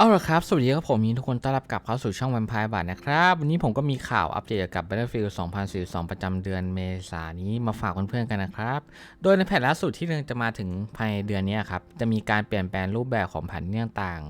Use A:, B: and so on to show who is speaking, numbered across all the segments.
A: เอาละครับ สวัสดีครับผมยินทุกคนต้อนรับกลับเข้าสู่ช่องวันพายบาทนะครับ วันนี้ผมก็มีข่าวอัปเดตเกี่ยวกับ Battlefield 2042 ประจำเดือนเมษายนนี้มาฝากเพื่อนๆกันนะครับ โดยในแผนล่าสุดที่กำลังจะมาถึงภายในเดือนนี้ครับ จะมีการเปลี่ยนแปลงรูปแบบของแผนเนื่องต่าง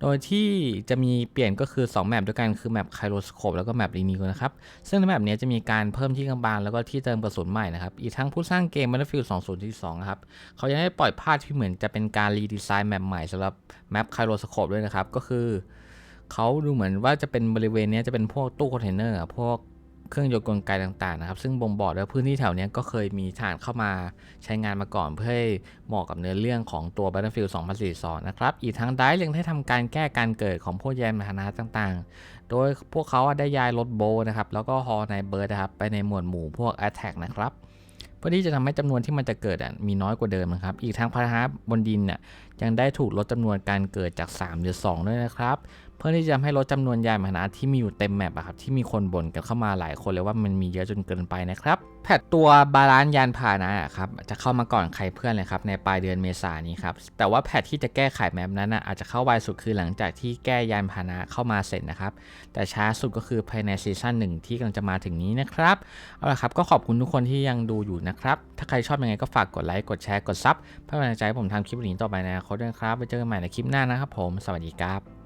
A: โดยที่จะมีเปลี่ยนก็คือ 2 แมปด้วยกันคือแมปไคโรสโคปแล้วก็แมปรีนิวนะครับ ซึ่งในแมปนี้จะมีการเพิ่มที่กำบังแล้วก็ที่เติมกระสุนใหม่นะครับ อีกทั้งผู้สร้างเกม Battlefield 2042 นะครับ เขายังได้ปล่อยภาพที่เหมือนจะเป็นการรีดีไซน์แมปใหม่สำหรับแมปไคโรสโคปด้วยนะครับก็คือเขาดูเหมือนว่าจะเป็นบริเวณนี้จะเป็นพวกตู้คอนเทนเนอร์อะพวกเครื่องยนต์กลไกต่างๆนะครับซึ่งบ่งบอกว่าพื้นที่แถวเนี้ยก็เคยมีฐานเข้ามาใช้งานมาก่อนเพื่อให้เหมาะกับเนื้อเรื่องของตัว Battlefield 2042 นะครับ อีกทั้งได้ยังได้ทำการแก้การเกิดของพวกยานพาหนะต่างๆ โดยพวกเขาได้ย้ายรถโบนะครับแล้วก็ฮอในเบิร์ดนะครับไปในหมวดหมู่พวก Attack นะครับ เพื่อที่จะทำให้จำนวนที่มันจะเกิดมีน้อยกว่าเดิมนะครับ อีกทั้งพาหนะบนดินน่ะยังได้ถูกลดจำนวนการเกิดจาก 3 หรือ 2 ด้วยนะครับ เพื่อที่จะทำให้ลดจำนวนยานพาหนะที่มีอยู่เต็มแมปอะครับที่มีคนบ่นกันเข้ามาหลายคนเลยว่ามันมีเยอะจนเกินไปนะครับแพทตัวบาลานซ์ยานพาหนะครับจะเข้ามาก่อนใครเพื่อนเลยครับในปลายเดือนเมษายนนี้ครับแต่ว่าแพทที่จะแก้ไขแมปนั้นอะอาจจะเข้าไวสุดคือหลังจากที่แก้ยานพาหนะเข้ามาเสร็จนะครับแต่ช้าสุดก็คือภายในซีซั่นหนึ่งที่กำลังจะมาถึงนี้นะครับเอาละครับก็ขอบคุณทุกคนที่ยังดูอยู่นะครับ ถ้าใครชอบยังไงก็ฝากกดไลค์ กดแชร์ กดซับเพื่อเป็นกำลังใจให้ผมทำคลิปนี้ต่อไปในอนาคตด้วยครับ ไปเจอกันใหม่ในคลิปหน้านะครับผม สวัสดีครับ